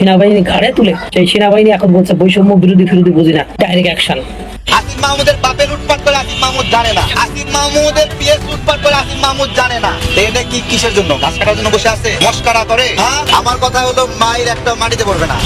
সেনাবাহিনী ঘাড়ে তুলে সেই সেনাবাহিনী এখন বলছে বৈষম্য বিরোধী বিরোধী বুঝি না ডাইরেক্ট অ্যাকশন আসিফ মাহমুদের বাপে লুটপাট করে আসিফ মাহমুদ জানে না। আসিফ মাহমুদের পিএস লুটপাট করে আসিফ মাহমুদ জানে না। এটা কি কিসের জন্য গাছ কাটার জন্য বসে আছে। মস্কারা করে হ্যাঁ? আমার কথা হলো মায়ের একটা মাটিতে পড়বে না।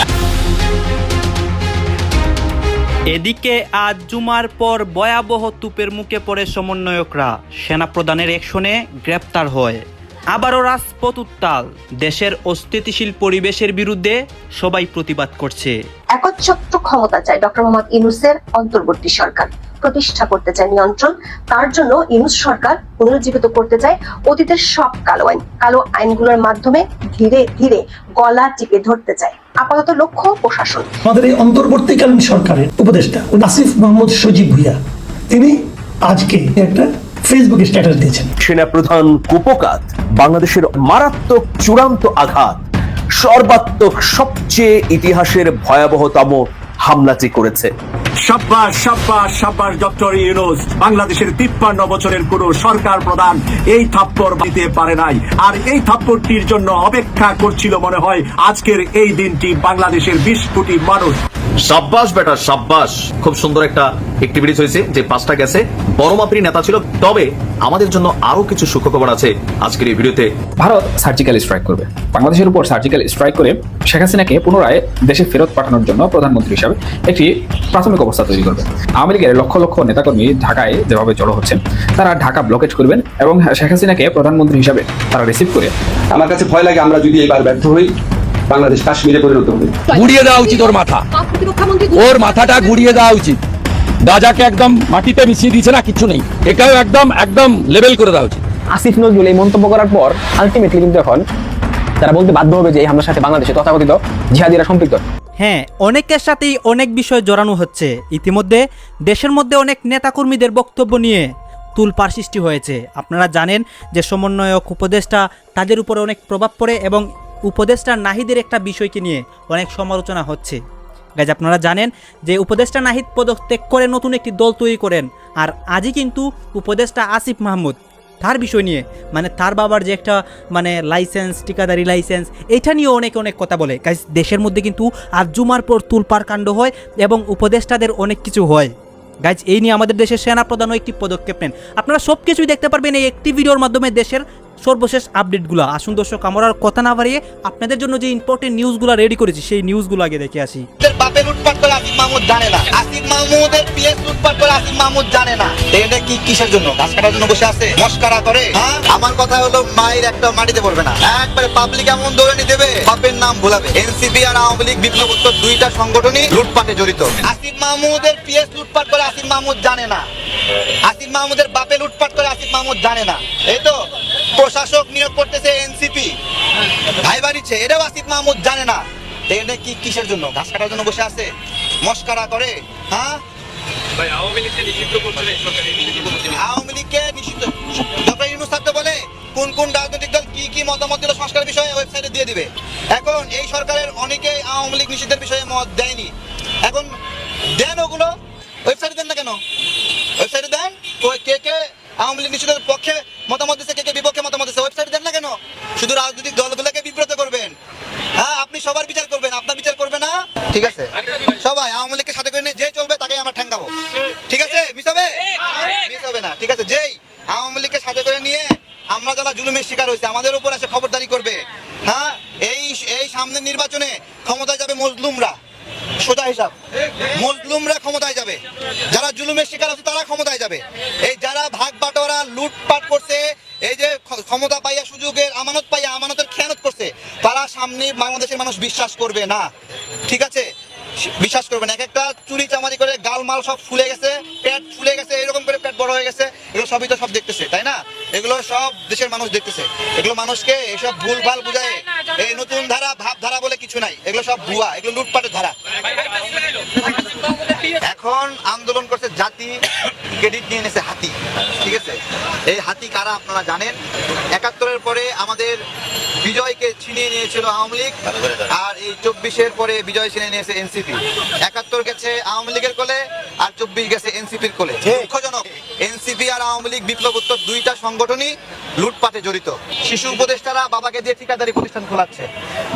এদিকে আজ জুমার পর ভয়াবহ তুপের মুখে পড়ে সমন্বয়করা। সেনাপ্রধানের একশনে গ্রেপ্তার হয়। আবারও রাজপথ উত্তাল। দেশের অস্থিতিশীল পরিবেশের বিরুদ্ধে সবাই প্রতিবাদ করছে। একচ্ছত্র ক্ষমতা চায় ডক্টর মোহাম্মদ ইউনুসের অন্তর্বর্তী সরকার। প্রতিষ্ঠা করতে চায় নিয়ন্ত্রণ তার জন্য ইউনুস সরকার পুনরুজ্জীবিত করতে চায় অতীতের সব কালো আইন। কালো আইনগুলোর মাধ্যমে ধীরে ধীরে গলা টিপে ধরতে চায়। আপাতত লক্ষ্য প্রশাসন। আমাদের এই অন্তর্বর্তীকালীন সরকারের উপদেষ্টা আসিফ মোহাম্মদ সজীব ভুইয়া তিনি আজকে একটা ফেসবুকে স্ট্যাটাস দিয়েছেন। সেনাপ্রধান কুপকাত বাংলাদেশের মারাত্মক চূড়ান্ত আঘাত সর্বাত্মক সবচেয়ে ইতিহাসের ভয়াবহতম হামলাটি করেছে। সাব্বাস সাব্বাস সাব্বাস ডক্টর ইউনুস বাংলাদেশের তিপ্পান্ন বছরের কোন সরকার প্রধান এই থাপ্পড় দিতে পারে নাই। আর এই থাপ্পড়টির জন্য অপেক্ষা করছিল মনে হয় আজকের এই দিনটি বাংলাদেশের বিশ কোটি মানুষ। সাব্বাস বেটা সাব্বাস। খুব সুন্দর একটা অ্যাক্টিভিটিস হয়েছে যে পাঁচটা গেছে। বড় মাপেরই নেতা ছিল তবে আমাদের জন্য আরও কিছু সুখবর আছে আজকের এই ভিডিওতে ভারত সার্জিক্যাল স্ট্রাইক করবে। বাংলাদেশের উপর সার্জিক্যাল স্ট্রাইক করে শেখ হাসিনাকে পুনরায় দেশে ফেরত পাঠানোর জন্য প্রধানমন্ত্রী হিসাবে একটি প্রাথমিক অবস্থা তৈরি করবে। আওয়ামী লীগের লক্ষ লক্ষ নেতাকর্মী ঢাকায় যেভাবে জড়ো হচ্ছেন তারা ঢাকা ব্লকেট করবেন এবং শেখ হাসিনাকে প্রধানমন্ত্রী হিসাবে তারা রিসিভ করে। আমার কাছে ভয় লাগে আমরা যদি এবার ব্যর্থ হই। বাংলাদেশ কাশ্মীরে পরিণত হবে। গুড়িয়ে দেওয়া উচিত ওর মাথা। ওর মাথাটা গুড়িয়ে দেওয়া উচিত। গাজাকে একদম মাটিতে মিশিয়ে দিয়েছে না কিছু নেই। এটাও একদম একদম লেভেল করে দেওয়া উচিত। আসিফ নজরুল এই মন্তব্য করার পর আলটিমেটলি কিন্তু এখন তারা বলতে বাধ্য হবে যে এই হামলার সাথে বাংলাদেশে তথাকথিত জিহাদিরা সম্পৃক্ত। হ্যাঁ অনেকের সাথেই অনেক বিষয় জড়ানো হচ্ছে। ইতিমধ্যে দেশের মধ্যে অনেক নেতাকর্মীদের বক্তব্য নিয়ে তুলপার সৃষ্টি হয়েছে। আপনারা জানেন যে সমন্বয়ক উপদেষ্টা তাদের উপরে অনেক প্রভাব পড়ে এবং উপদেষ্টা নাহিদের একটা বিষয়কে নিয়ে অনেক সমালোচনা হচ্ছে। গাইজ আপনারা জানেন যে উপদেষ্টা নাহিদ পদত্যাগ করে নতুন একটি দল তৈরি করেন, আর আজই কিন্তু উপদেষ্টা আসিফ মাহমুদ, তার বিষয় নিয়ে মানে তার বাবার যে একটা মানে লাইসেন্স ঠিকাদারি লাইসেন্স এটা নিয়ে অনেক অনেক কথা বলে। গাইজ দেশের মধ্যে কিন্তু আর জুমার পর তুলপার কাণ্ড হয় এবং উপদেষ্টাদের অনেক কিছু হয়। গাইজ এই নিয়ে আমাদের দেশের সেনা সেনাপ্রধানও একটি পদক্ষেপ নেন। আপনারা সব কিছুই দেখতে পারবেন এই একটি ভিডিওর মাধ্যমে দেশের সর্বশেষ আপডেটগুলো। আসুন দর্শক, আমরা কথা না বাড়িয়ে আপনাদের জন্য যে ইম্পর্টেন্ট নিউজগুলো রেডি করেছি, সেই নিউজগুলো আগে দেখে আসি। আসিফ মাহমুদ জানে না। আসিফ মাহমুদের পিএস লুটপাট করে আসিফ মাহমুদ জানে না। এটা কি কিসের জন্য? গাছ কাটার জন্য বসে আছে? মস্কারা করে হ্যাঁ। আমার কথা হলো মায়ের একটা মাটিতে পড়বে না। একবারে পাবলিক এমন দৌড়ানি দেবে বাপের নাম ভুলাবে। এনসিপি আর আওয়ামী লীগ বিপ্লব উত্তর দুইটা সংগঠনই লুটপাটে জড়িত। আসিফ মাহমুদের পিএস লুটপাট করে আসিফ মাহমুদ জানে না। আসিফ মাহমুদের বাপে লুটপাট করে আসিফ মাহমুদ জানে না। এই তো প্রশাসক নিয়োগ করতেছে এনসিপি ভাই বাড়িছে এটাও আসিফ মাহমুদ জানে না। এটা কি কিসের জন্য? ঘাস কাটার জন্য বসে আছে? মস্কারা করে হ্যাঁ? আওয়ামী লীগকে নিষিদ্ধ ডক্টর ইউনুস স্যার বলে কোন কোন রাজনৈতিক দল কি কি মতামত দিল সংস্কার বিষয়ে ওয়েবসাইটে দিয়ে দিবে। এখন এই সরকারের অনেকেই আওয়ামী লীগ নিষিদ্ধের বিষয়ে মত দেয়নি। এখন দেন ওগুলো। ওয়েবসাইটে দেন না কেন? ওয়েবসাইটে দেন। কে কে আওয়ামী লীগ নিষিদ্ধের পক্ষে মতামত দিচ্ছে কে কে বিপক্ষে মতামত দিচ্ছে ওয়েবসাইটে দেন না কেন? শুধু রাজনৈতিক দলগুলোকে বিব্রত করবেন হ্যাঁ আপনি সবার বিচার করবেন, আপনার বিচার করবে না? ঠিক আছে? সবাই, আওয়ামী লীগকে সাথে করে নিয়ে যে চলবে তাকে আমরা ঠ্যাঙ্গাবো ঠিক আছে? মিস হবে? মিস হবে না। ঠিক আছে, যেই আওয়ামী লীগকে সাথে করে নিয়ে আমরা যারা জুলুমের শিকার হয়েছে, আমাদের উপর এসে খবরদারি করবে। হ্যাঁ? এই এই সামনের নির্বাচনে ক্ষমতায় যাবে মজলুমরা। সোজা হিসাব। মজলুমরা ক্ষমতায় যাবে। যারা জুলুমের শিকার আছে, তারা ক্ষমতায় যাবে। এই যারা ভাগ বাটোয়ারা, লুটপাট করছে, এই যে ক্ষমতা পাইয়া সুযোগের আমানত পাইয়া আমানতের খেয়ানত করছে, তারা সামনে বাংলাদেশের মানুষ বিশ্বাস করবে না। ঠিক আছে? বিশ্বাস করবে না। এক একটা চুরি চামারি করে গালমাল সব ফুলে গেছে, পেট ফুলে গেছে, এরকম করে পেট বড় হয়ে গেছে, এগুলো সবই তো সব দেখতেছে, তাই না? এগুলো সব দেশের মানুষ দেখতেছে। এগুলো মানুষকে এসব ভুল ভালো বুঝায়, এই নতুন ধারা ভাব ধারা বলে কিছু নাই। এগুলো সব ভুয়া, এগুলো লুটপাটের ধারা এখন আন্দোলন করছে জাতি ক্রেডিট নিয়ে নিয়েছে হাতি কারা আপনারা জানেন একাত্তরের পরে আমাদের বিজয়কে ছিনিয়ে নিয়েছিল আওয়ামী লীগ আর এই চব্বিশের পরে বিজয় ছিনিয়ে নিয়েছে এনসিপি। একাত্তর গেছে আওয়ামী লীগের কোলে আর চব্বিশ গেছে এনসিপির কোলে। দুঃখজনক এনসিপি আর আওয়ামী লীগ বিপ্লব উত্তর দুইটা সংগঠনই লুটপাটে জড়িত। শিশু উপদেষ্টারা বাবাকে দিয়ে ঠিকাদারি প্রতিষ্ঠান খোলাচ্ছে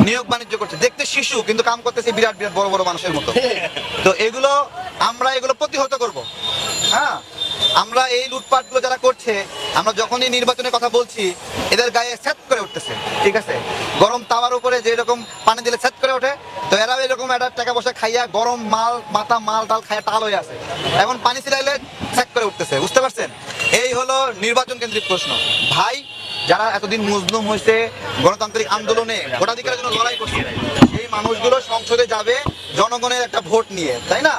নিয়োগ বাণিজ্য করছে। দেখতে শিশু কিন্তু কাম করতেছে বিরাট বিরাট বড় বড় মানুষের মতো। তো এগুলো আমরা এগুলো প্রতিহত করব। হ্যাঁ? আমরা এই লুটপাটগুলো যারা করছে, আমরা যখনই নির্বাচনের কথা বলছি, এদের গায়ে সেট করে উঠতেছে, ঠিক আছে? গরম তাওয়ার উপরে যে এরকম পানি দিলে সেট করে ওঠে, তো এরাও এরকম একটা টাকা পয়সা খাইয়া গরম মাল, মাথা মাল টাল খাইয়া টাল হয়ে আছে। এখন পানি ছিলাইলে সেট করে উঠতেছে, বুঝতে পারছেন? এই হলো নির্বাচন কেন্দ্রিক প্রশ্ন। ভাই, যারা এতদিন মজলুম হয়েছে গণতান্ত্রিক আন্দোলনে ভোটাধিকারের জন্য লড়াই করছে, সেই মানুষগুলো সংসদে যাবে, জনগণের একটা ভোট নিয়ে, তাই না?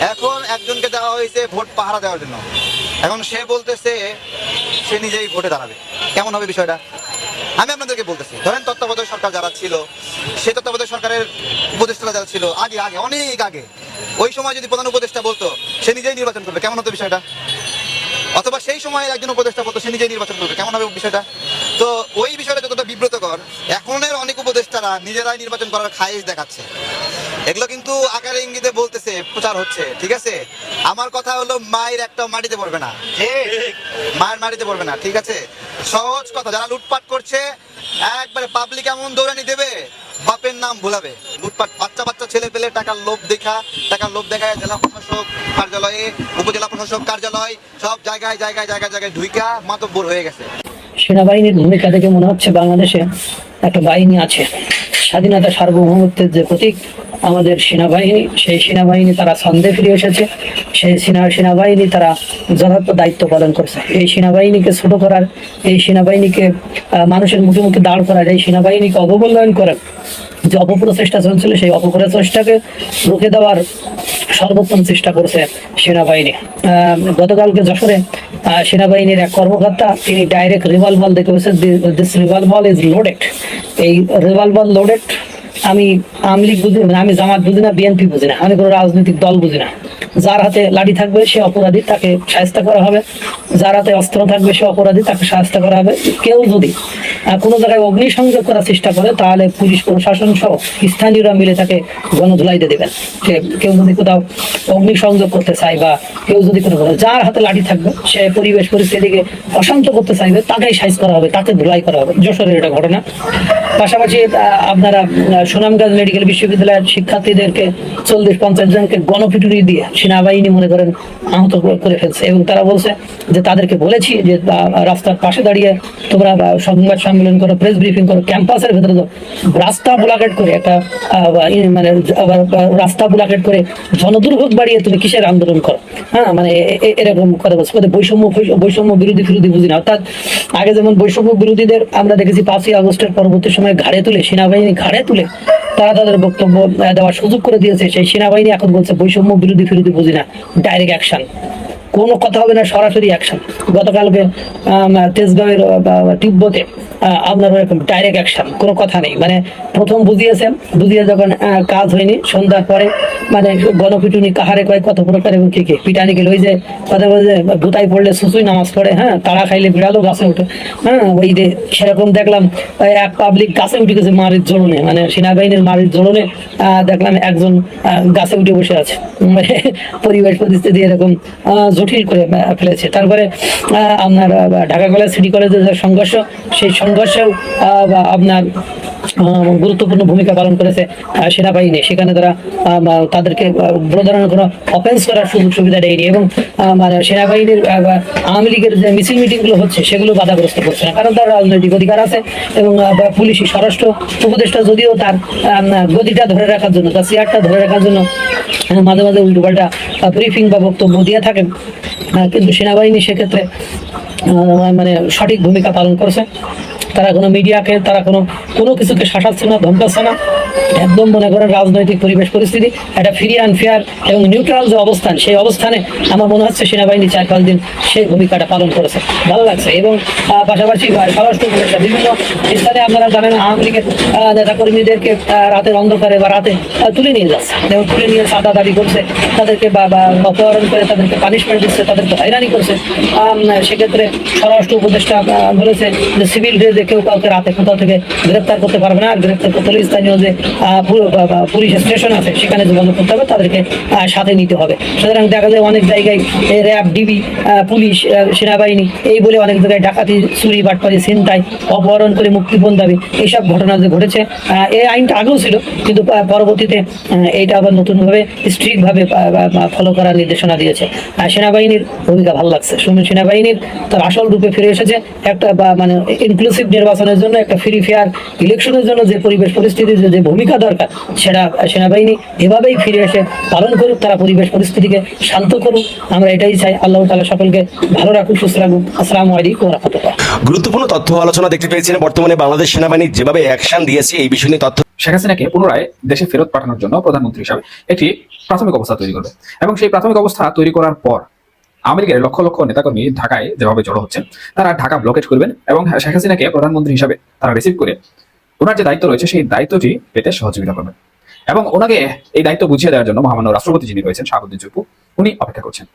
এখন একজনকে দেওয়া হয়েছে ভোট পাহারা দেওয়ার জন্য। এখন সে বলতেছে, সে নিজেই ভোটে দাঁড়াবে। কেমন হবে বিষয়টা? আমি আপনাদেরকে বলতেছি, ধরেন তত্ত্বাবধায়ক সরকার যারা ছিল, সে তত্ত্বাবধায়ক সরকারের উপদেষ্টারা যারা ছিল, আগে আগে, অনেক আগে, ওই সময় যদি প্রধান উপদেষ্টা বলতো, সে নিজেই নির্বাচন করবে। কেমন হতো বিষয়টা? অথবা সেই সময় একজন উপদেষ্টা বলতো, সে নিজেই নির্বাচন করবে। কেমন হবে বিষয়টা? তো ওই বিষয়টা যতটা বিব্রতকর, এখনের অনেক উপদেষ্টারা নিজেরাই নির্বাচন করার খায়েশ দেখাচ্ছে। এগুলো কিন্তু আকারে ইঙ্গিতে বলতেছে প্রচার হচ্ছে ঠিক আছে? আমার কথা হলো মায়ের একটা মাটিতে পড়বে না। মায়ের মাটিতে পড়বে না ঠিক আছে? সহজ কথা যারা লুটপাট করছে একবারে পাবলিক এমন দৌড়ানি দেবে বাপের নাম ভুলাবে। লুটপাট বাচ্চা বাচ্চা ছেলে পেলে টাকার লোভ দেখা টাকার লোভ দেখায় জেলা প্রশাসক কার্যালয়ে উপজেলা প্রশাসক কার্যালয় সব জায়গায় জায়গায় জায়গায় জায়গায় ঢুইকা মাতব্বর হয়ে গেছে। সেনাবাহিনীর ভূমিকা দেখে মনে হচ্ছে বাংলাদেশে একটা বাহিনী আছে। স্বাধীনতা সার্বভৌমত্বের যে প্রতীক আমাদের সেনাবাহিনী, সেই সেনাবাহিনী তারা ছন্দে ফিরে এসেছে। সেই সেনা সেনাবাহিনী তারা যথার্থ দায়িত্ব পালন করছে। এই সেনাবাহিনীকে ছোট করার, এই সেনাবাহিনীকে মানুষের মুখে মুখে দাঁড় করার, এই সেনাবাহিনীকে অবমূল্যায়ন করার যে অপপ্রচেষ্টা চলছিল, সেই অপপ্রচেষ্টাকে রুখে দেওয়ার সর্বোত্তম চেষ্টা করছে সেনাবাহিনী। গতকালকে যশোরে সেনাবাহিনীর এক কর্মকর্তা, তিনি ডাইরেক্ট রিভলভার দেখে বলছেন দিস রিভলভার ইজ লোডেড এই রিভলভার লোডেড আমি আওয়ামী লীগ বুঝি না আমি জামাত বুঝি না বিএনপি বুঝি না, আমি কোনো রাজনৈতিক দল বুঝি না। যার হাতে লাঠি থাকবে, সে অপরাধী, তাকে সাহায্য করা হবে। যার হাতে অস্ত্র থাকবে, সে অপরাধী, তাকে সাহায্য করা হবে। কেউ যদি কোনো জায়গায় অগ্নিসংযোগ করার চেষ্টা করে, তাহলে পুলিশ প্রশাসন সহ স্থানীয়রা মিলে তাকে গণধুলাইতে দেবেন। কেউ যদি কোথাও অগ্নিসংযোগ করতে চায় বা কেউ যদি কোনো যার হাতে লাঠি থাকবে, সে পরিবেশ পরিস্থিতিকে অশান্ত করতে চাইবে, তাকেই সাইজ করা হবে, তাকে ধুলাই করা হবে। যশোরের এটা ঘটনা। পাশাপাশি আপনারা সুনামগঞ্জ মেডিকেল বিশ্ববিদ্যালয়ের শিক্ষার্থীদেরকে চল্লিশ পঞ্চাশ জনকে গণপিটুনি দিয়ে সেনাবাহিনী মনে করেন আহত করে ফেলছে এবং তারা বলছে যে তাদেরকে বলেছি যে রাস্তার পাশে দাঁড়িয়ে তোমরা সংবাদ সম্মেলন করো প্রেস ব্রিফিং করো ক্যাম্পাসের ভেতরে যাও। রাস্তা ব্লকেট করে একটা মানে রাস্তা ব্লকেট করে জনদুর্ভোগ বাড়িয়ে তুমি কিসের আন্দোলন করো? হ্যাঁ মানে এরকম কথা বলছে। বৈষম্য বৈষম্য বিরোধী বিরোধী বুঝি না। অর্থাৎ আগে যেমন বৈষম্য বিরোধীদের আমরা দেখেছি পাঁচই আগস্টের পরবর্তী সময় ঘাড়ে তুলে, সেনাবাহিনী ঘাড়ে তুলে তারা তাদের বক্তব্য দেওয়ার সুযোগ করে দিয়েছে। সেই সেনাবাহিনী এখন বলছে বৈষম্য বিরোধী বিরোধী বুঝি না। ডাইরেক্ট অ্যাকশন কোনো কথা হবে না সরাসরি অ্যাকশন গতকালকে তেজগাঁওয়ের তিব্বতে আপনার এরকম ডাইরেক্ট অ্যাকশন কোনো কথা নেই। মানে প্রথম বুঝিয়েছে বুঝিয়ে যখন কাজ হয়নি সন্ধ্যার পরে মানে গণপিটুনি কাহারে কয় কত প্রকার এবং কি কি পিটানি গেল ওই যে কথা বলে যে ভুতাই পড়লে সুসুই নামাজ পড়ে হ্যাঁ তারা খাইলে বিড়ালও গাছে উঠে হ্যাঁ ওই যে সেরকম দেখলাম এক পাবলিক গাছে উঠে গেছে মারির জোড়নে মানে সেনাবাহিনীর মারির জোড়নে দেখলাম একজন গাছে উঠে বসে আছে। মানে পরিবেশ পরিস্থিতি এরকম আহ, জটিল করে ফেলেছে। তারপরে আপনার ঢাকা কলেজ সিটি কলেজের যে সংঘর্ষ সেই সংঘর্ষেও আপনার গুরুত্বপূর্ণ ভূমিকা পালন করেছে সেনাবাহিনী। সেখানে তারা তাদেরকে বড় ধরনের কোনো অফেন্স করার সুযোগ সুবিধা দেয়নি এবং সেনাবাহিনীর আওয়ামী লীগের যে মিছিল মিটিংগুলো হচ্ছে, সেগুলো বাধাগ্রস্ত করছে না। কারণ তার রাজনৈতিক অধিকার আছে এবং পুলিশি, স্বরাষ্ট্র উপদেষ্টা যদিও তার গদিটা ধরে রাখার জন্য, তার চেয়ারটা ধরে রাখার জন্য মাঝে মাঝে উল্টোপাল্টা ব্রিফিং বা বক্তব্য দিয়ে থাকেন কিন্তু সেনাবাহিনী সেক্ষেত্রে মানে সঠিক ভূমিকা পালন করছে। তারা কোনো মিডিয়াকে তারা কোনো কোনো কিছুকে শাসাচ্ছে না, ধমকাচ্ছে না। একদম মনে করেন রাজনৈতিক পরিবেশ পরিস্থিতি, একটা ফ্রি অ্যান্ড ফেয়ার এবং নিউট্রাল যে অবস্থান, সেই অবস্থানে আমার মনে হচ্ছে সেনাবাহিনী চার পাঁচ দিন সেই ভূমিকাটা পালন করেছে। ভালো লাগছে এবং পাশাপাশি স্বরাষ্ট্র উপদেষ্টা, বিভিন্ন স্থানে আপনারা জানেন, আওয়ামী লীগের নেতাকর্মীদেরকে রাতের অন্ধকারে বা রাতে তুলে নিয়ে যাচ্ছে। এবং তুলে নিয়ে সাদা দাবি করছে, তাদেরকে বা অপহরণ করে তাদেরকে পানিশমেন্ট দিচ্ছে, তাদেরকে হয়রানি করছে। সেক্ষেত্রে স্বরাষ্ট্র উপদেষ্টা বলেছে যে সিভিল ড্রেসে কেউ কাউকে রাতে কোথাও থেকে গ্রেপ্তার করতে পারবে না, আর গ্রেপ্তার করতে হলে স্থানীয় যে পুলিশ স্টেশন আছে, সেখানে যোগাযোগ করতে হবে, তাদেরকে সাথে নিতে হবে। সুতরাং দেখা যায় অনেক জায়গায় র্যাব, ডিবি পুলিশ সেনাবাহিনী, এই বলে অনেক জায়গায় ডাকাতি, চুরি, বাটপারি, ছিনতাই, অপহরণ করে মুক্তিপণ দাবি এইসব ঘটনা যে ঘটেছে এই আইনটা আগেও ছিল, কিন্তু পরবর্তীতে এইটা আবার নতুনভাবে স্ট্রিক্টভাবে ফলো করার নির্দেশনা দিয়েছে। সেনাবাহিনীর ভূমিকা ভালো লাগছে। সেনাবাহিনীর তার আসল রূপে ফিরে এসেছে, একটা মানে ইনক্লুসিভ নির্বাচনের জন্য একটা ফ্রি ফেয়ার ইলেকশনের জন্য যে পরিবেশ পরিস্থিতির যে- যে ভূমিকা দরকার সেটা সেনাবাহিনী এভাবেই ফিরে এসে পালন করুক তারা পরিবেশ পরিস্থিতিকে শান্ত করুক। আমরা এটাই চাই। আল্লাহ তালা সকলকে ভালো রাখুক সুস্থ রাখুক। আসসালামু আলাইকুম রহমতুল্লাহ। গুরুত্বপূর্ণ তথ্য আলোচনা দেখতে পেয়েছেন বর্তমানে বাংলাদেশ সেনাবাহিনী। যেভাবে অ্যাকশন দিয়েছে এই বিষয় নিয়ে তথ্য শেখ হাসিনাকে পুনরায় দেশে ফেরত পাঠানোর জন্য প্রধানমন্ত্রী হিসাবে একটি প্রাথমিক অবস্থা তৈরি করবে। এবং সেই প্রাথমিক অবস্থা তৈরি করার পর লীগের লক্ষ লক্ষ নেতাকর্মী ঢাকায় যেভাবে জড়ো হচ্ছেন তারা ঢাকা ব্লকেট করবেন এবং শেখ হাসিনাকে প্রধানমন্ত্রী হিসাবে তারা রিসিভ করে ওনার যে দায়িত্ব রয়েছে, সেই দায়িত্বটি পেতে সহযোগিতা করবেন। এবং ওনাকে এই দায়িত্ব বুঝিয়ে দেওয়ার জন্য মহামান্য রাষ্ট্রপতি যিনি রয়েছেন, শাহাবুদ্দিন চুপু উনি অপেক্ষা করছেন।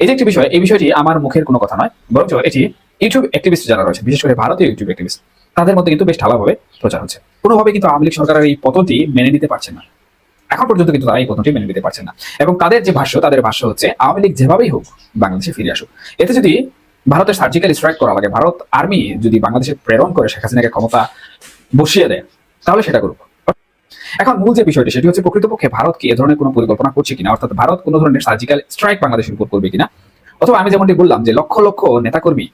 এই যে একটি বিষয়, এই বিষয়টি আমার মুখের কোনো কথা নয়, বরঞ্চ এটি ইউটিউব অ্যাক্টিভিস্ট যারা রয়েছে বিশেষ করে ভারতীয় ইউটিউব অ্যাক্টিভিস্ট তাদের মধ্যে কিন্তু বেশ ঢালাভাবে প্রচার হচ্ছে। কোনোভাবে কিন্তু আওয়ামী লীগ সরকারের এই পতনটি মেনে নিতে পারছে না। এখন পর্যন্ত কিন্তু তারা এই পতনটি মেনে নিতে পারছেন না। এবং তাদের যে ভাষ্য, তাদের ভাষ্য হচ্ছে, আওয়ামী লীগ যেভাবেই হোক বাংলাদেশে ফিরে আসুক। এতে যদি ভারতের সার্জিক্যাল স্ট্রাইক করা লাগে, ভারত আর্মি যদি বাংলাদেশে প্রেরণ করে শেখ হাসিনাকে ক্ষমতা বসিয়ে দেয়, তাহলে সেটা করুক। এখন মূল যে বিষয়টি, সেটি হচ্ছে প্রকৃতপক্ষে ভারত কি এ ধরনের কোনো পরিকল্পনা করছে কিনা? অর্থাৎ ভারত কোনো ধরনের সার্জিক্যাল স্ট্রাইক বাংলাদেশের উপর করবে কিনা? অথবা আমি যেমনটি বললাম যে লক্ষ লক্ষ নেতাকর্মী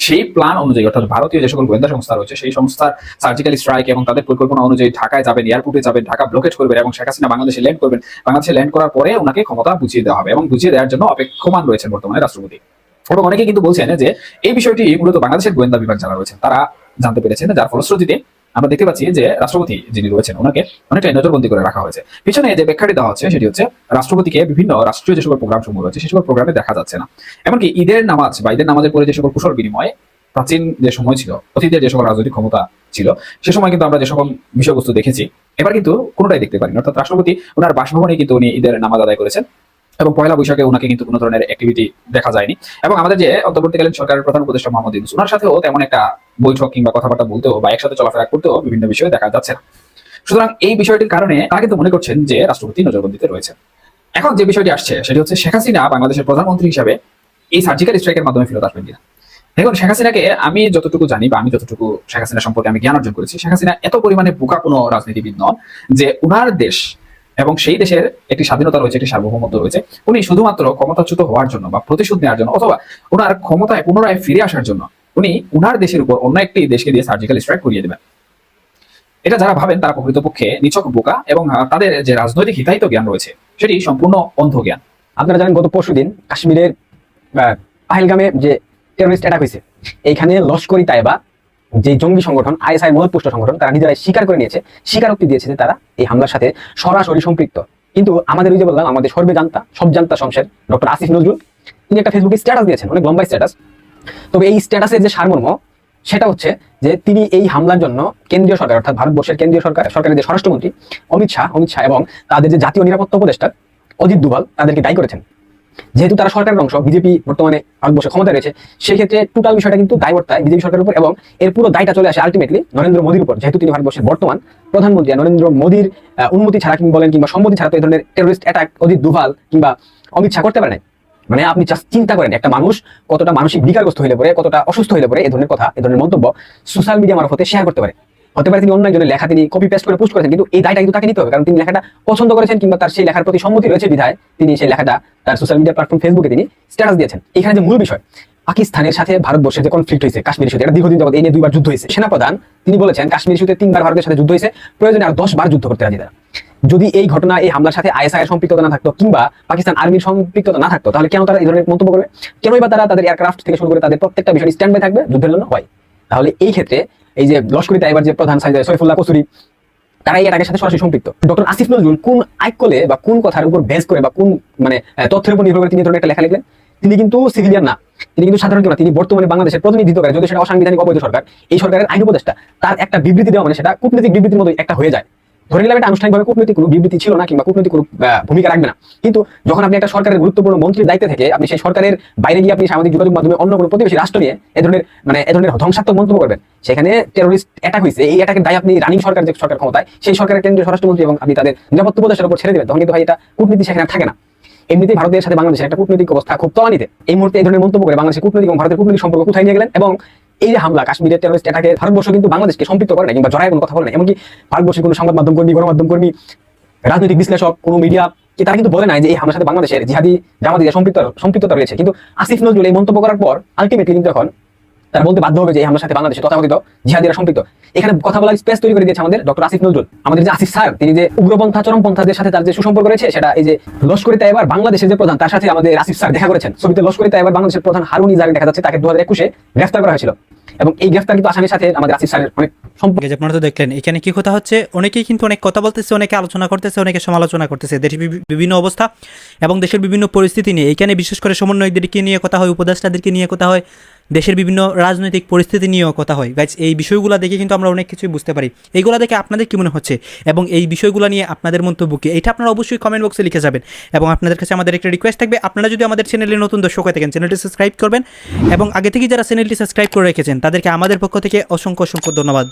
সেই প্ল্যান অনুযায়ী, অর্থাৎ ভারতীয় যে সকল গোয়েন্দা সংস্থা রয়েছে, সেই সংস্থার সার্জিক্যাল স্ট্রাইক এবং তাদের পরিকল্পনা অনুযায়ী ঢাকায় যাবেন এয়ারপোর্টে যাবেন, ঢাকা ব্লকেট করবেন এবং শেখ হাসিনা বাংলাদেশে ল্যান্ড করবেন। বাংলাদেশে ল্যান্ড করার পরে ওনাকে ক্ষমতা বুঝিয়ে দেওয়া হবে এবং বুঝিয়ে দেওয়ার জন্য অপেক্ষমান রয়েছেন বর্তমানে রাষ্ট্রপতি। এবং অনেকে কিন্তু বলছেন যে, এই বিষয়টি মূলত বাংলাদেশের গোয়েন্দা বিভাগ যারা রয়েছেন, তারা জানতে পেরেছেন, যার ফলশ্রুতিতে আমরা দেখতে পাচ্ছি যে রাষ্ট্রপতি যিনি রয়েছেন, ওনাকে অনেকটা নজরবন্দি করে রাখা হয়েছে। পিছনে যে ব্যাখ্যাটি দেওয়া হচ্ছে, সেটি হচ্ছে রাষ্ট্রপতিকে বিভিন্ন রাষ্ট্রীয় যে সকল প্রোগ্রাম সমূহ রয়েছে, সে সকল প্রোগ্রামে দেখা যাচ্ছে না। এমনকি ঈদের নামাজ বা ঈদের নামাজের পরে যে সকল কুশল বিনিময়ে প্রাচীন যে সময় ছিল, অতীতের যে সকল রাজনৈতিক ক্ষমতা ছিল, সে সময় কিন্তু আমরা যে সকল বিষয়বস্তু দেখেছি, এবার কিন্তু কোনোটাই দেখতে পারিনি। অর্থাৎ রাষ্ট্রপতি ওনার বাসভবনে কিন্তু উনি ঈদের নামাজ আদায় করেছেন। এবং পয়লা বৈশাখে ওনাকে কিন্তু কোনো ধরনের অ্যাক্টিভিটি দেখা যায়নি। এবং আমাদের যে অন্তর্বর্তীকালীন সরকারের প্রধান উপদেষ্টা মোহাম্মদ ইউনুস ওনার সাথেও তেমন একটা বৈঠক কিংবা কথাবার্তা বলতেও বা একসাথে চলাফেরা করতেও বিভিন্ন বিষয়ে দেখা যাচ্ছে না। সুতরাং এই বিষয়টির কারণে তারা কিন্তু মনে করছেন যে রাষ্ট্রপতি নজরবন্দিতে রয়েছে এখন যে বিষয়টি আসছে, সেটি হচ্ছে শেখ হাসিনা বাংলাদেশের প্রধানমন্ত্রী হিসাবে এই সার্জিক্যাল স্ট্রাইকের মাধ্যমে ফেরত আসবেন কিনা? দেখুন, শেখ হাসিনাকে আমি যতটুকু জানি বা আমি যতটুকু শেখ হাসিনা সম্পর্কে আমি জ্ঞান অর্জন করেছি, শেখ হাসিনা এত পরিমাণে বোকা কোনো রাজনীতিবিদ নন যে উনার দেশ এবং সেই দেশের একটি স্বাধীনতা রয়েছে একটি সার্বভৌমত্ব রয়েছে উনি শুধুমাত্র ক্ষমতাচ্যুত হওয়ার জন্য বা প্রতিশোধ নেওয়ার জন্য অথবা উনার ক্ষমতায় পুনরায় ফিরে আসার জন্য উনি উনার দেশের উপর অন্য একটি দেশকে দিয়ে সার্জিক্যাল স্ট্রাইক করিয়ে দেবেন। এটা যারা ভাবেন তারা প্রকৃতপক্ষে নিছক বোকা এবং তাদের যে রাজনৈতিক হিতাহিত জ্ঞান রয়েছে সেটি সম্পূর্ণ অন্ধ জ্ঞান আপনারা জানেন গত পরশুদিন কাশ্মীরের আহ, পাহেলগামে যে টেরোরিস্ট অ্যাটাক হয়েছে এইখানে লস্করি তাইবা যে জঙ্গি সংগঠন, আইএসআই মদতপুষ্ট সংগঠন, তারা নিজেরাই স্বীকার করে নিয়েছে, স্বীকারোক্তি দিয়েছে যে তারা এই হামলার সাথে সরাসরি সম্পৃক্ত। কিন্তু আমাদের ওই যে বললাম, আমাদের সর্বে জানতা, সব জানতা সংসদ, ডক্টর আসিফ নজরুল, তিনি একটা ফেসবুকে স্ট্যাটাস দিয়েছেন, অনেক লম্বা স্ট্যাটাস তবে এই স্ট্যাটাসের যে সারমর্ম, সেটা হচ্ছে যে তিনি এই হামলার জন্য কেন্দ্রীয় সরকার, অর্থাৎ ভারতবর্ষের কেন্দ্রীয় সরকার, সরকারের যে স্বরাষ্ট্রমন্ত্রী, অমিত শাহ অমিত শাহ এবং তাদের যে জাতীয় নিরাপত্তা উপদেষ্টা, অজিত দুভাল, তাদেরকে দায়ী করেছেন। যেহেতু তারা সরকারের অংশ, বিজেপি বর্তমানে ভারতবর্ষে ক্ষমতায় রয়েছে সেই ক্ষেত্রে টোটাল বিষয়টা কিন্তু দায়বর্তায় বিজেপি সরকারের উপর এবং এর পুরো দায়টা চলে আসে আলটিমেটলি নরেন্দ্র মোদীর উপর, যেহেতু তিনি ভারতবর্ষের বর্তমান প্রধানমন্ত্রী নরেন্দ্র মোদীর অনুমতি ছাড়া কিংবা বলেন কিংবা সম্মতি ছাড়া তো এই ধরনের টেরোরিস্ট অ্যাটাক অজিত দুভাল কিংবা অমিত শাহ করতে পারে। মানে আপনি জাস্ট চিন্তা করেন, একটা মানুষ কতটা মানসিক বিকারগ্রস্ত হলে পরে, কতটা অসুস্থ হলে পরে এ ধরনের কথা এ ধরনের মন্তব্য সোশ্যাল মিডিয়া মারফতে শেয়ার করতে পারে হতে পারে তিনি অন্য একজনের লেখা তিনি কপি পেস্ট করে পোস্ট করেছেন, কিন্তু এই দায়টা কিন্তু তাকে নিতে হবে, কারণ তিনি লেখাটা পছন্দ করেছেন কিংবা তার সেই লেখার প্রতি সম্মতি রয়েছে বিধায় তিনি সেই লেখাটা তার সোশ্যাল মিডিয়া প্ল্যাটফর্ম ফেসবুকে তিনি স্ট্যাটাস দিয়েছেন। এখানে যে মূল বিষয়, পাকিস্তানের সাথে ভারতবর্ষের যে কনফ্লিক্ট হয়েছে, কাশ্মীর ইস্যুতে এটা দীর্ঘদিন যাবত এই নিয়ে দুইবার যুদ্ধ হয়েছে। সেনাপ্রধান তিনি বলেছেন, কাশ্মীর ইস্যুতে তিনবার ভারতের সাথে যুদ্ধ হয়েছে, প্রয়োজনে আর দশ বার যুদ্ধ করতে রাজি তারা। যদি এই ঘটনা, এই হামলার সাথে আইএসআই এর সম্পৃক্ততা না থাকতো কিংবা পাকিস্তান আর্মির সম্পৃক্ততা না থাকতো, তাহলে কেন তারা এই ধরনের মন্তব্য করবে? কেনই বা তারা তাদের এয়ারক্রাফট থেকে শুরু করে তাদের প্রত্যেকটা বিষয় স্ট্যান্ড বাই থাকবে, যুদ্ধের জন্য? হয়। তাহলে এই ক্ষেত্রে এই যে লস্করি তাইবার যে প্রধান সৈফুল্লাহ কসুরি তারা এই অ্যাটাকের সাথে সরাসরি সম্পৃক্ত। ডক্টর আসিফ নজরুল কোন আইকলে বা কোন কথার উপর বেস করে বা কোন মানে তথ্যের উপর নির্ভর করে তিনি ধরনের একটা লেখা লিখলেন? তিনি কিন্তু সিভিলিয়ান না। তিনি কিন্তু সাধারণ না তিনি বর্তমানে বাংলাদেশের প্রতিনিধিত্ব করে যদি সেটা অসাংবিধানিক, অবৈধ সরকার, এই সরকারের আইন উপদেষ্টা, তার একটা বিবৃতি দেওয়া মানে সেটা কূটনৈতিক বিবৃতির মতো একটা হয়ে যায়। ধরে নিলাম এটা আনুষ্ঠানিকভাবে কূটনৈতিক কোনো বিবৃতি ছিল না কিংবা কূটনৈতিক কোনো ভূমিকা রাখবে না। কিন্তু যখন আপনি একটা সরকারের গুরুত্বপূর্ণ মন্ত্রীর দায়িত্বে থেকে আপনি সেই সরকারের বাইরে গিয়ে আপনি সামাজিক যোগাযোগ মাধ্যমে অন্য কোনো প্রতিবেশী রাষ্ট্র নিয়ে এ ধরনের মানে এ ধরনের ধ্বংসাত্মক মন্তব্য করবেন, সেখানে টেরোরিস্ট অ্যাটাক হয়েছে, এই অ্যাটাকের দায় আপনি রানিং সরকার যে সরকার ক্ষমতায়, সেই সরকারের কেন্দ্রীয় স্বরাষ্ট্রমন্ত্রী এবং আপনি তাদের নিরাপত্তা উপদেষ্টার উপর ছেড়ে দেবেন। তখন কিন্তু ভাই এটা কূটনীতি সেখানে থাকে না। এমনিতে ভারতের সাথে বাংলাদেশের একটা কূটনৈতিক অবস্থা খুব তলানিতে। এই মুহূর্তে এই ধরনের মন্তব্য করে বাংলাদেশের কূটনৈতিক এবং ভারতের কূটনৈতিক সম্পর্ক কোথায় নিয়ে গেলেন এবং এই যে হামলা, কাশ্মীরের টেরোরিস্ট অ্যাটাকে ভারতবর্ষ কিন্তু বাংলাদেশকে সম্পৃক্ত করে না কিংবা জড়ায় কোনো কথা বলে না এমনকি ভারতবর্ষের কোনো সংবাদ মাধ্যম কর্মী, গণমাধ্যম কর্মী, রাজনৈতিক বিশ্লেষক, কোনো মিডিয়া কে তারা কিন্তু বলে নাই যে এই হামলার সাথে বাংলাদেশের জিহাদি জামাতি সম্পৃক্ত সম্পৃক্ততা রয়েছে। কিন্তু আসিফ নজরুল এই মন্তব্য করার পর আলটিমেটলি কিন্তু এখন তারা বলতে বাধ্য হবে যে, এই সাথে বাংলাদেশের তথাকথিত জিহাদিরা সম্পৃক্ত। এখানে কথা বলার স্পেস তৈরি করে দিয়েছে আমাদের ডক্টর আসিফ নজরুল। আমাদের যে আসিফ স্যার, তিনি যে উগ্রপন্থা, চরমপন্থাদের সাথে তার যে সুসম্পর্ক রয়েছে, সেটা এই যে লস্করিতে এবার বাংলাদেশের যে প্রধান, তার সাথে আমাদের আসিফ স্যার দেখা করেছেন। ছবিতে লস্করিতে এবার বাংলাদেশের প্রধান হারুন ইজাক দেখা যাচ্ছে, তাকে দু হাজার একুশে গ্রেফতার করা হয়েছিল। এবং এই গ্রেফতার কিন্তু আসামির সাথে আমাদের আসিফ স্যারের অনেক সম্পর্ক। আপনারা তো দেখলেন, এখানে কি কথা হচ্ছে? অনেকেই কিন্তু অনেক কথা বলতেছে, অনেকে আলোচনা করতেছে, অনেকে সমালোচনা করতেছে। দেশের বিভিন্ন অবস্থা এবং দেশের বিভিন্ন পরিস্থিতি নিয়ে, এখানে বিশেষ করে সমন্বয়কদেরকে নিয়ে কথা হয়, উপদেষ্টাদেরকে নিয়ে কথা হয়। দেশের বিভিন্ন রাজনৈতিক পরিস্থিতি নিয়েও কথা হয়। গাইজ এই বিষয়গুলো দেখে কিন্তু আমরা অনেক কিছুই বুঝতে পারি। এইগুলো দেখে আপনাদের কী মনে হচ্ছে? এবং এই বিষয়গুলো নিয়ে আপনাদের মন্তব্য কী? এটা আপনারা অবশ্যই কমেন্ট বক্সে লিখে যাবেন। এবং আপনাদের কাছে আমাদের একটা রিকোয়েস্ট থাকবে, আপনারা যদি আমাদের চ্যানেলে নতুন দর্শক হয়ে থাকেন চ্যানেলটি সাবস্ক্রাইব করবেন। এবং আগে থেকে যারা চ্যানেলটি সাবস্ক্রাইব করে রেখেছেন, তাদেরকে আমাদের পক্ষ থেকে অসংখ্য অসংখ্য ধন্যবাদ।